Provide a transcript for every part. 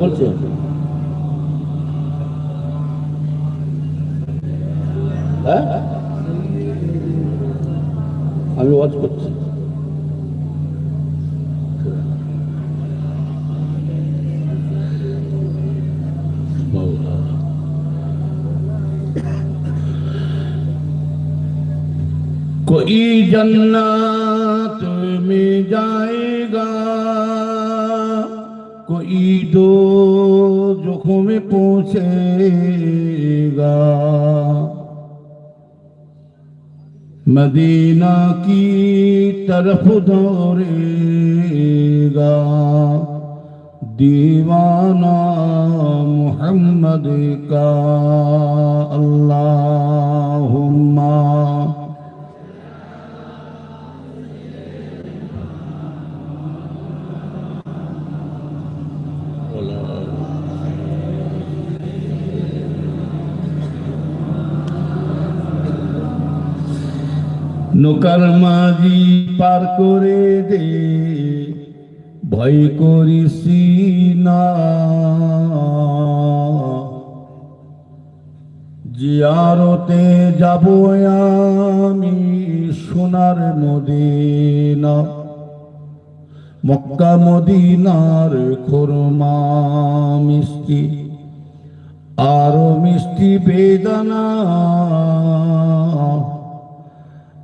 বলছে হ্যাঁ আমি ওয়াজ করছি कोई जन्नत में जाएगा कोई दो जोखों में पहुंचेगा मदीना की तरफ दौड़ेगा दीवाना मोहम्मद का अल्लाहुम्मा নৌকার মাঝি পার করে দে, ভয় করিস না। জিয়ারতে যাব আমি সোনার মদিনা, মক্কা মদিনার খোরমা মিষ্টি, আরও মিষ্টি বেদনা।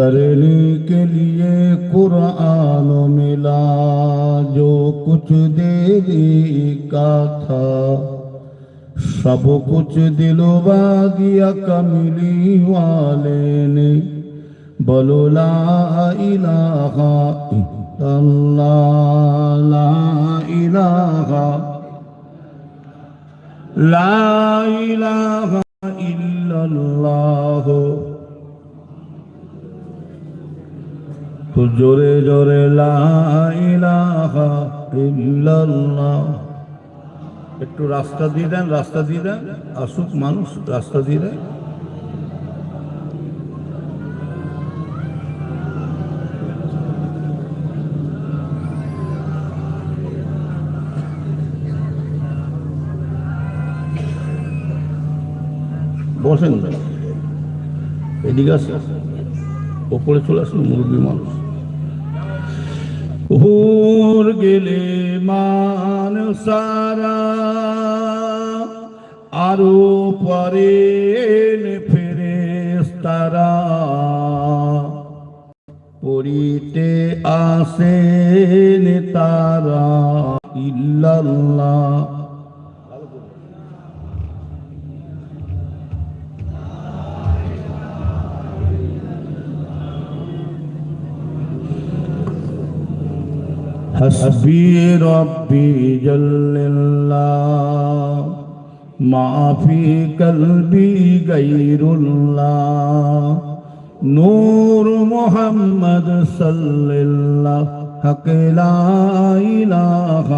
पढ़ने के लिए कुरान मिला जो कुछ देरी का था सब कुछ दिलवा दिया कमली वाले ने बोलो ला इलाहा इल्लल्लाह ला इलाहा ला इलाहा इल्लल्लाह জোরে জোরে একটু রাস্তা দিয়ে দেন, রাস্তা দিয়ে দেন। আসুক মানুষ, রাস্তা দিয়ে দেন। বসেন এদিকে আসেন। ওপরে চলে আসুন, মুরব্বী মানুষ। হুর গেলে মান সারা আরও পরে ফেরে তারা পরিতে আসেন তারা ইল্লাল্লাহ। حسبي ربي جل الله ما في قلبي غير الله نور محمد صلى الله حق لا إله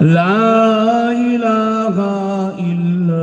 لا إله إلا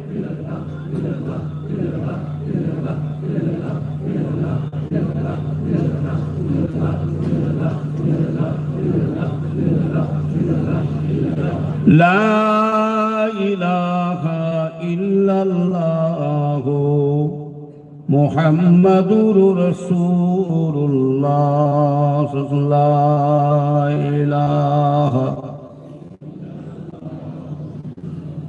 لا إله إلا الله محمد رسول الله لا إله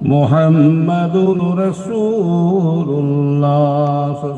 محمد رسول الله